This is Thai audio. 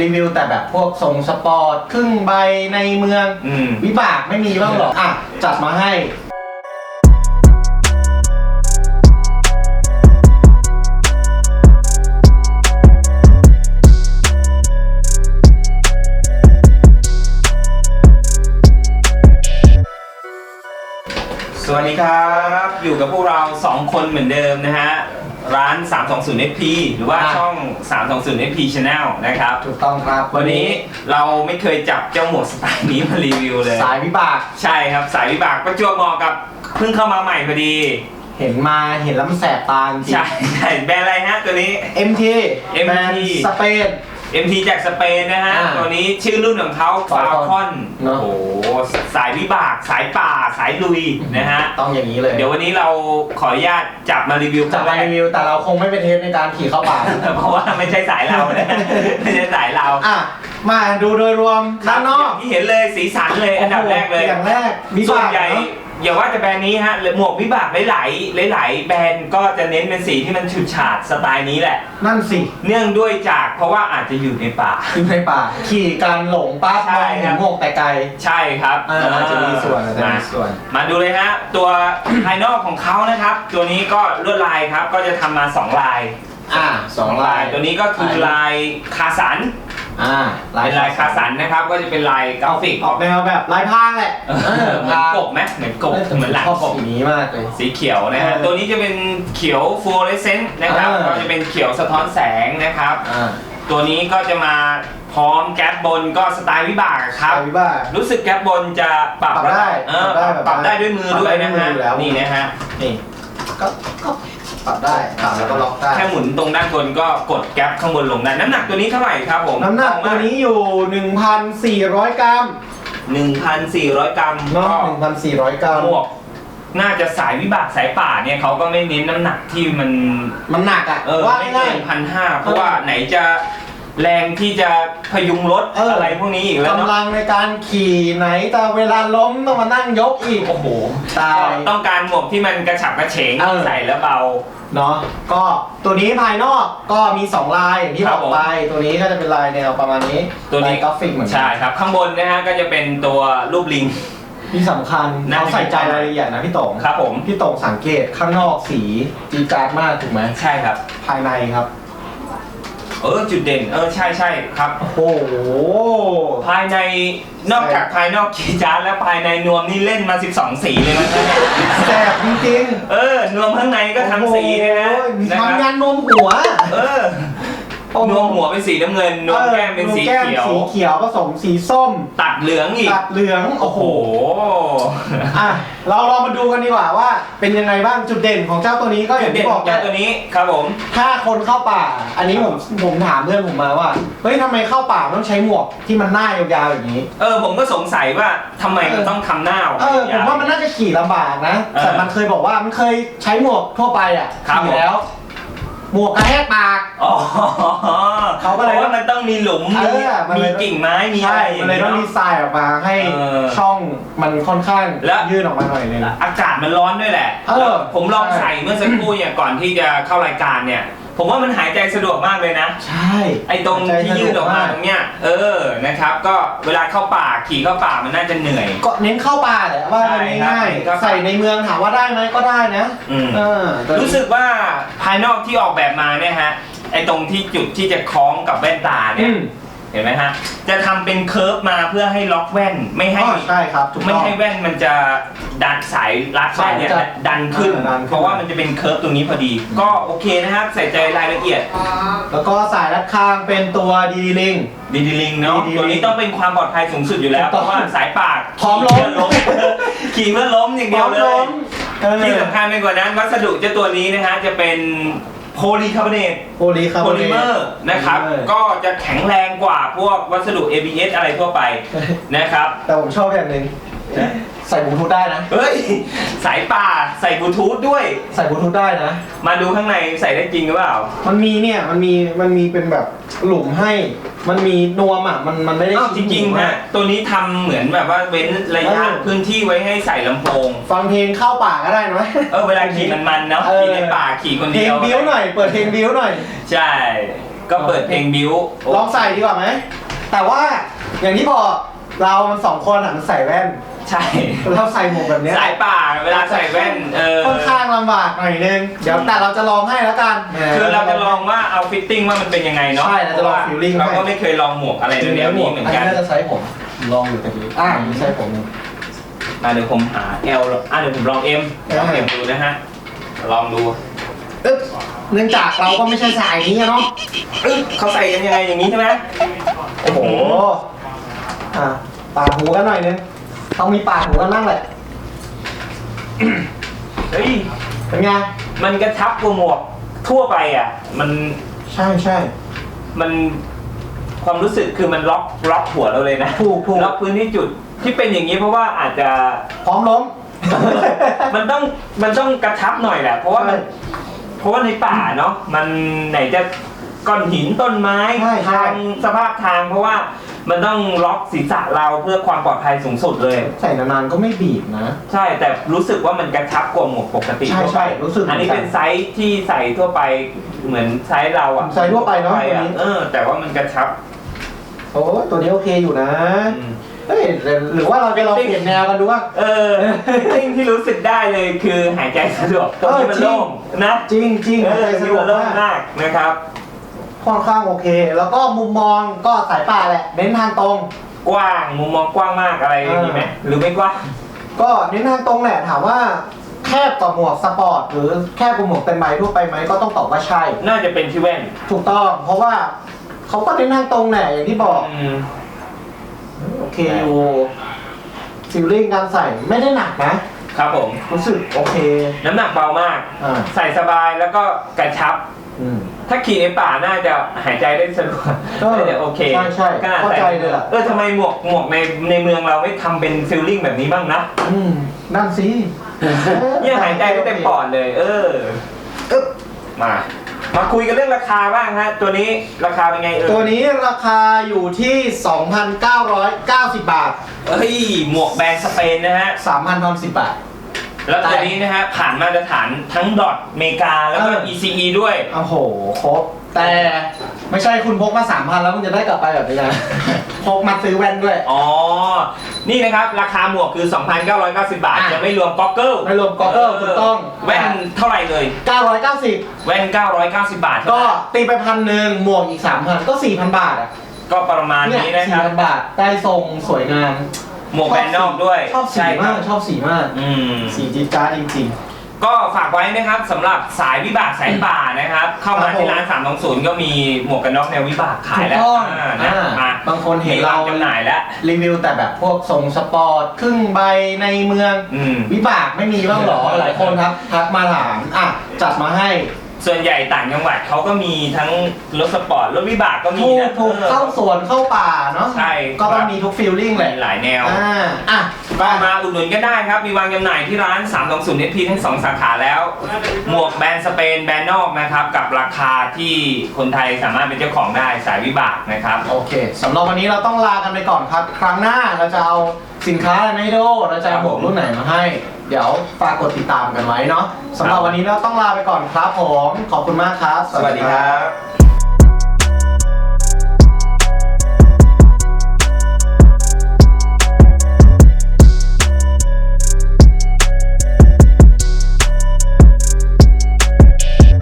รีวิวแต่แบบพวกทรงสปอร์ตครึ่งใบในเมือง อืม วิบากไม่มีบ้างหรอ อะ จัดมาให้ สวัสดีครับ อยู่กับพวกเรา 2 คนเหมือนเดิมนะฮะ ร้าน 320 FP หรือว่าอะช่อง 320 FP Channel นะครับ ถูกต้องครับวันนี้เราไม่เคยจับเจ้าหมวกสไตล์นี้มารีวิวเลย สายวิบากใช่ครับสายวิบากประจวบเหมาะกับเพิ่งเข้ามาใหม่พอดี เห็นมาเห็นแล้วมันแสบตาจริง ใช่ใช่แบรนด์อะไรฮะตัวนี้ MT MT แบรนด์สเปน MT จากสเปนนะฮะ อ่าตัวนี้ชื่อรุ่นของเขา Falcon Falcon เนอะโอ้โห สายวิบาก สายป่า สายลุยนะฮะ ต้องอย่างนี้เลยเดี๋ยววันนี้เราขออนุญาตจับมารีวิวคจะรั้งมาแรกรีวิวแต่เราคงไม่เป็นเทปในการขี่เข้าป่า เพราะว่าไม่ใช่สายเรานะไม่ใช่สายเราอะ มาดูโดยรวมด้านนอกย่งที่เห็นเลยสีสันเลยอันดับแรกเลย อย่างแรกวิส่วบานกใหญ่เนอะ อย่าว่าแต่แบรนด์นี้ฮะหมวกวิบากหลายๆหลาย ๆ แบรนด์ก็จะเน้นเป็นสีที่มันฉูดฉาดสไตล์นี้แหละ นั่นสิ เนื่องด้วยจากเพราะว่าอาจจะอยู่ในป่า อยู่ในป่า ขี่การหลงปั๊บใช่มองคเห็รันบหมวกแต่ไกล ใช่ครับอ่าอาจจะมีส่วนอาจจะมามีส่วน มาดูเลยฮะ ตัว ภายนอกของเขานะครับ ตัวนี้ก็ลวดลายครับก็จะทำมา2ลายอ่าสองลาย ตัวนี้ก็คือลายคาสัน อ่าเป็นลายคาสันนะครับ ก็จะเป็นลายกราฟิกออกแนวแบบลายพรางแหละเออเหมือนกบไหมเหมือนกบเหมือนหลังชอบกบสีนี้มากเลย สีเขียวนะฮะเออตัวนี้จะเป็นเขียวฟลูออเรสเซนต์นะครับ เออ ก็จะเป็นเขียวสะท้อนแสงนะครับ อ่าตัวนี้ก็จะมาพร้อมแก๊ปบนก็สไตล์วิบากครับลายวิบากรู้สึกแก๊ปบนจะปรับปรับได้เออปรับได้ปรับได้ด้วยมือด้วยนะปรับได้ฮะด้วยมืออยู่แล้ว นี่นะฮะนี่ก็ก็ ปรับได้ปรับแล้วก็ล็อกได้ แค่หมุนตรงด้านบนก็กดแก๊ปข้างบนลงได้ น้ำหนักตัวนี้เท่าไหร่ครับผมน้ำหนักตัวนี้อยู่ 1,400 กรัม1,400 กรัมเนาะก็1,400 กรัมหมวกน่าจะสายวิบากสายป่าเนี่ยเขาก็ไม่เน้นน้ำหนักที่มันมันหนักอะเออว่าไม่ง่าเกิยนพันห้าเพราะว่าไหนจะ แรงที่จะพยุงรถเอออ อะไรพวกนี้อีกๆแล้วเนาะกำลังในการขี่ไหนแต่เวลาล้มต้องมานั่งยกอีกโอ้โหตาก็ยต้องการหมวกที่มันกระฉับกระเฉงเออ ใส่แล้วเบา เนาะก็ตัวนี้ภายนอกก็มี 2 ลายอย่างที่ครับบอกไป ตัวนี้ก็จะเป็นลายแนวประมาณนี้ตัวนี้ลายกราฟิกเหมือนกัใช่ครับ ข้างบนนะฮะก็จะเป็นตัวรูปลิง ที่สำคัญน่าจะเขาใส่ใจรายละเอียดนะพี่ต๋องครับผมพี่ต๋องสังเกตข้างนอกสีจีดจาร์ดมากถูกไหมใช่ครับ ภายในครับ เออจุดเด่นเออใช่ใช่ครับ โอ้โห ภายในนอกจากภายนอกกีจาร์แล้วภายในนวมนี่เล่นมา 12 สีเลยมั้งเนี่ยแสบจริงเออนวมข้างในๆก็ทำสีนะฮะโอ้โหนะครัทำบงานนวมหัว เออ โอ้โห นวมหัวเป็นสีน้ำเงินนวมแก้มเป็นสีออนวมแก้มเขียว สีเขียวผสมสีส้ม ตัดเหลืองอีก ตัดเหลือง โอ้โอ้โห โห อะ เราลองมาดูกันดีกว่าว่า เป็นยังไงบ้างจุดเด่นของเจ้าตัวนี้ก็อจุย่าดงเด่นที่บขออกงเจ้าตัวนี้ครับผม ถ้าคนเข้าป่า อันนี้ผมผมถามเพื่อนผมมาว่า เฮ้ยทำไมเข้าป่าต้องใช้หมวกที่มันหน้ายาวๆอย่างนี้ เออผมก็สงสัยว่าทำไมมันต้องทำหน้าออกเออผมยว่ามันน่าจะขี่ลำบากนะเออแต่มันเคยบอกว่ามันเคยใช้หมวกทั่วไปอะครับขี่แล้ว หมวกกระแทกปาก อ๋อเขาก็เลยพระว่ามันต้องมีหลุมเอมีอมันเลยมีกิ่งไม้มีอะใช่ไรอมันย่างเลยเงี้ยต้องดีเนาะ ไซน์ออกมาให้เออช่องมันค่อนข้างแล้วยื่นออกมาหน่อยนึง อากาศมันร้อนด้วยแหละเออผมลองใช่ ใส่เมื่อสักครู่เนี่ยก่อนที่จะเข้ารายการเนี่ย ผมว่ามันหายใจสะดวกมากเลยนะ ใช่ไอ้ตรงที่ยืดออกมาตรงเนี้ยเออนะครับ ก็เวลาเข้าป่าขี่เข้าป่ามันน่าจะเหนื่อย ก็เน้นเข้าป่าแหละว่าใช่มันครับง่ายครับๆใส่ในเมืองถามว่าได้ไหมก็ได้นะอืมเออแต่รู้สึกว่าภายนอกที่ออกแบบมาเนี่ยฮะไอ้ตรงที่จุดที่จะคล้องกับแว่นตาเนี่อืยม เห็นไหมฮะ จะทำเป็นเคิร์ฟมาเพื่อให้ล็อกแว่นไม่ให้ อ๋อใช่ครับถูกไม่ต้อง ให้แว่นมันจะดันสายรัดสายเนี่ยใช่จะดันขึ้น เออดันขึ้น เพราะว่ามันจะเป็นเคิร์ฟตรงนี้พอดี ก็โอเคนะครับใส่ใจรายละเอียดแล้วก็สายรัดคางเป็นตัวดีลิง ดีดีลิงเนาะดีๆตัวนี้ต้องเป็นความปลอดภัยสูงสุดอยู่แล้ว ถูเพกต้องราะว่าสายปากพร้อมล้ม ขี่เพื่อล้ม ขี่เพื่อล้มอย่างเดียวเลล้ยมเออที่สำคัญไปกว่านั้นวัสดุเจ้าตัวนี้นะฮะจะเป็น โพลีคาร์บอเนตโพลีคาร์โพบอเนลิเมอตร์นะครับ โพลิเมอร์ ก็จะแข็งแรงกว่าพวกวัสดุ ABS อะไรทั่วไปนะครับ แต่ผมชอบอย่างหนึ่งใส่บลูทูธได้นะ เฮ้ย สายป่าใส่บลูทูธด้วย ใส่บลูทูธได้นะ มาดูข้างในใส่ได้จริงหรือเปล่ามันมีเนี่ยมันมีมันมีเป็นแบบหลุมให้ มันมีนวมอะมันมันไม่ได้อ้าวจชิ้นริงหลุมๆฮะตัวนี้ทำเหมือนแบบว่าเว้นระยะเออพื้นที่ไว้ให้ใส่ลำโพง ฟังเพลงเข้าป่าก็ได้นะ เออเวลาขี่มันมันๆเนาะเออ ขี่ในป่าขี่คนเพลเดีงยวบิ้วหน่อยเปิดเพลงบิ้วหน่อย ใช่ ก็เปิดเพลงบิวลองใส่ดีกว่าไหมแต่ว่าอย่างที่บอกเรามันสองคนอะมันใส่แว่น ใช่เราใส่หมวกแบบเนี้ยสายป่าเวลาใส่แว่นเออค่อนข้างลำบากหน่อยนึงเดี๋ยวแต่เราจะลองให้แล้วกันคือเราจะลองว่าเอาฟิตติ้งว่ามันเป็นยังไงเนาะใช่เราจะลอง feeling เราก็ให้ไม่เคยลองหมวกอะไรจริงแนแล้ววหมนี้วกเหมือัอนนนี้กันน่าจะใช้ผมลองอยู่ตะกี้อ่าไม่ใช่ผมมาเดี๋ยวผมหา L อะเดี๋ยวผมลอง M ลอง M ดูนะฮะลองดูอึ๊บเนื่องจากเราก็ไม่ใช่สายนี้อะเนาะเอ้ยเขาใส่กันยังไงอย่างนี้ใช่ไหมโอ้โหอะปาดหูกันหน่อยนึง ต้องมีปาดหูกันบ้างแหละเฮ้ย เป็นไง มันกระชับกว่าหมวกทั่วไปอะ มันใช่ใช่ มันความรู้สึกคือมันล็อกล็อกหัวเราเลยนะถูกถูก ล็อกพื้นที่จุดที่เป็นอย่างนี้เพราะว่าอาจจะ พร้อมล้ม มันต้องมันต้องกระชับหน่อยแหละ เพราะว่ามันใช่เพราะว่าในป่าเนาะมันไหนจะก้อนหินต้นไม้ใช่ใช่ ทางสภาพทางเพราะว่า มันต้องล็อกศีรษะเราเพื่อความปลอดภัยสูงสุดเลย ใส่นานๆก็ไม่บีบนะ ใช่แต่รู้สึกว่ามันกระชับกว่าหมวกปกติใช่ทั่วใช่ไปรู้สึกเหมือัอนนกันนี้เป็นไซส์ที่ใส่ทั่วไปเหมือนไซส์เราอะไซส์ทั่วไปเนอะทั่วตัวนี้ เออ แต่ว่ามันกระชับโอ้ตัวนี้โอเคอยู่นะอืม เฮ้ยหรือว่าเราจะลองเปลี่ยนแนวกันดูว่า เออสิ่งที่รู้สึกได้เลยคือหายใจสะดวกตรงนี้มันเออจริงโล่งนะจริงจริงเออใจสะที่ดวมักนโล่งมากมากนะครับ ค่อนข้างโอเค แล้วก็มุมมองก็สายป่าแหละเน้นทางตรง กว้างมุมมองกว้างมากอะไรอย่างนี้ไหมหรือไม่กว้าง ก็เน้นทางตรงแหละถามว่าแคบกว่าหมวกสปอร์ตหรือแคบกว่าหมวกเต็มใบทั่วไปไหมก็ต้องตอบว่าใช่ น่าจะเป็นที่แว่นถูกต้อง เพราะว่าเขาก็เน้นทางตรงแหละอย่างที่บอกอืมโอเคอยู่ฟิลลิ่งการใส่ไม่ได้หนักนะครับผม รู้สึกโอเคน้ำหนักเบามาก อ่าใส่สบายแล้วก็กระชับ อืม ถ้าขี่ในป่าน่าจะหายใจได้สะดวกเออน่าจะโอเคใช่ใช่ขนาดเข้าใจใส่เลยอะเออทำไมหมวกหมวกในในเมืองเราไม่ทำเป็นฟิลลิ่งแบบนี้บ้างนะอืมนั่นสิเนี่ยหายใจได้เต็มปอดเลย เอออึ๊บมา มาคุยกันเรื่องราคาบ้างฮะ ตัวนี้ราคาเป็นไงเอตัวอนี้ราคาอยู่ที่ 2,990 บาท เฮ้ยหมวกแบรนด์สเปนนะฮะ 3,010 บาท แล้วตัวนี้นะฮะผ่านมาตรฐานทั้งดอทเมกาแล้วก็ เออ ECE ด้วย โอ้โหครบแต่ไม่ใช่คุณพกมา3,000แล้วคุณจะได้กลับไปแบบนี้นะ พกมาซื้อแว่นด้วย อ๋อ นี่นะครับ ราคาหมวกคือ 2,990 บาท อะยังไม่รวมก็อกเกิลไม่รวม goggle ถูกต้องแว่นเท่าไหร่เลย 990 แว่น 990 บาทก็ตีไปพันหนึ่งหมวกอีก 3,000 ก็ 4,000 บาทอะก็ประมาณเนี่ยนี้นะครับ 4,000 บาท ได้ทรงสวยงาม หมวกแบรนด์นอกด้วยชอบสีใช่มาคกรับชอบสีมาก อืม สีจี๊ดจ้าดจริง ก็ฝากไว้นะครับสำหรับสายวิบากสายป่านะครับ เข้ามาครับผมที่ร้าน 320 ก็มีหมวกกันน็อกแนววิบากขายแล้วถูกต้องอ่านะอ่ามาบางคนเห็นเราจำหน่ายแล้ว ๆ รีวิวแต่แบบพวกทรงสปอร์ตครึ่งใบในเมือง อืม วิบากไม่มีบ้างเหรอหลายคนครับทักมาถามอะจัดมาให้ ส่วนใหญ่ต่างจังหวัดเขาก็มีทั้งรถสปอร์ตรถวิบากก็มีถูกนะถูกออเข้าสวนเข้าป่าเนาะใช่ก็ต้องครับมีทุกฟีลลิ่งแหละมีหลายแนว อ่าอะก็มาอุดหนุนกันได้ครับ มีวางจำหน่ายที่ร้าน320 SP ทั้งสองสาขาแล้ว หมวกแบรนด์สเปนแบรนด์นอกนะครับ กับราคาที่คนไทยสามารถเป็นเจ้าของได้สายวิบากนะครับ โอเคสำหรับวันนี้เราต้องลากันไปก่อนครับ ครั้งหน้าเราจะเอาสินค้าอะไรมาให้ดูเราจะเอาหมวกรุ่นไหนมาให้ เดี๋ยวฝากกดติดตามกันไว้เนาะสำหรับวันนี้เราต้องลาไปก่อนครับผม ขอบคุณมากครับ สวัสดีครับ